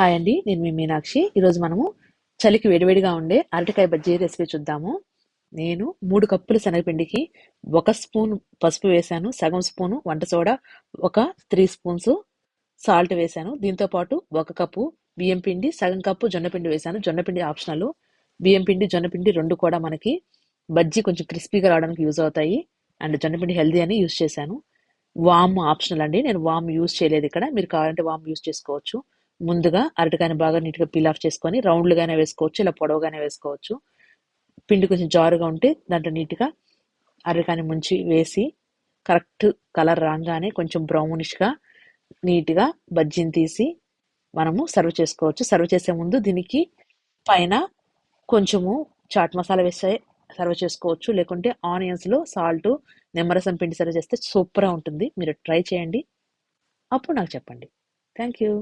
Hi అండి నేను మీ మీనాక్షి. ఈరోజు మనము చలికి వేడివేడిగా ఉండే అరటికాయ బజ్జీ రెసిపీ చూద్దాము. నేను మూడు కప్పుల శనగపిండికి ఒక స్పూన్ పసుపు వేశాను సగం స్పూను వంట సోడా ఒక త్రీ స్పూన్స్ సాల్ట్ వేశాను. దీంతో పాటు ఒక కప్పు బియ్యం పిండి సగం కప్పు జొన్నపిండి వేశాను. జొన్నపిండి ఆప్షనల్ బియ్యం పిండి జొన్నపిండి రెండు కూడా మనకి బజ్జీ కొంచెం క్రిస్పీగా రావడానికి యూజ్ అవుతాయి. అండ్ జొన్నపిండి హెల్దీ అని యూజ్ చేశాను. వామ్ ఆప్షనల్ అండి నేను వామ్ యూజ్ చేయలేదు ఇక్కడ. మీరు కావాలంటే వామ్ యూజ్ చేసుకోవచ్చు. ముందుగా అరటికాయని బాగా నీట్గా పీల్ ఆఫ్ చేసుకొని రౌండ్లుగానే వేసుకోవచ్చు ఇలా పొడవుగానే వేసుకోవచ్చు. పిండి కొంచెం జారుగా ఉంటే దాంట్లో నీట్గా అరటికాయని ముంచి వేసి కరెక్ట్ కలర్ రాగానే కొంచెం బ్రౌనిష్గా నీట్గా బజ్జీని తీసి మనము సర్వ్ చేసుకోవచ్చు. సర్వ్ చేసే ముందు దీనికి పైన కొంచెము చాట్ మసాలా వేస్తే సర్వ్ చేసుకోవచ్చు. లేకుంటే ఆనియన్స్లో సాల్ట్ నిమ్మరసం పిండి సర్వ్ చేస్తే సూపర్గా ఉంటుంది. మీరు ట్రై చేయండి. అప్పుడు నాకు చెప్పండి. Thank you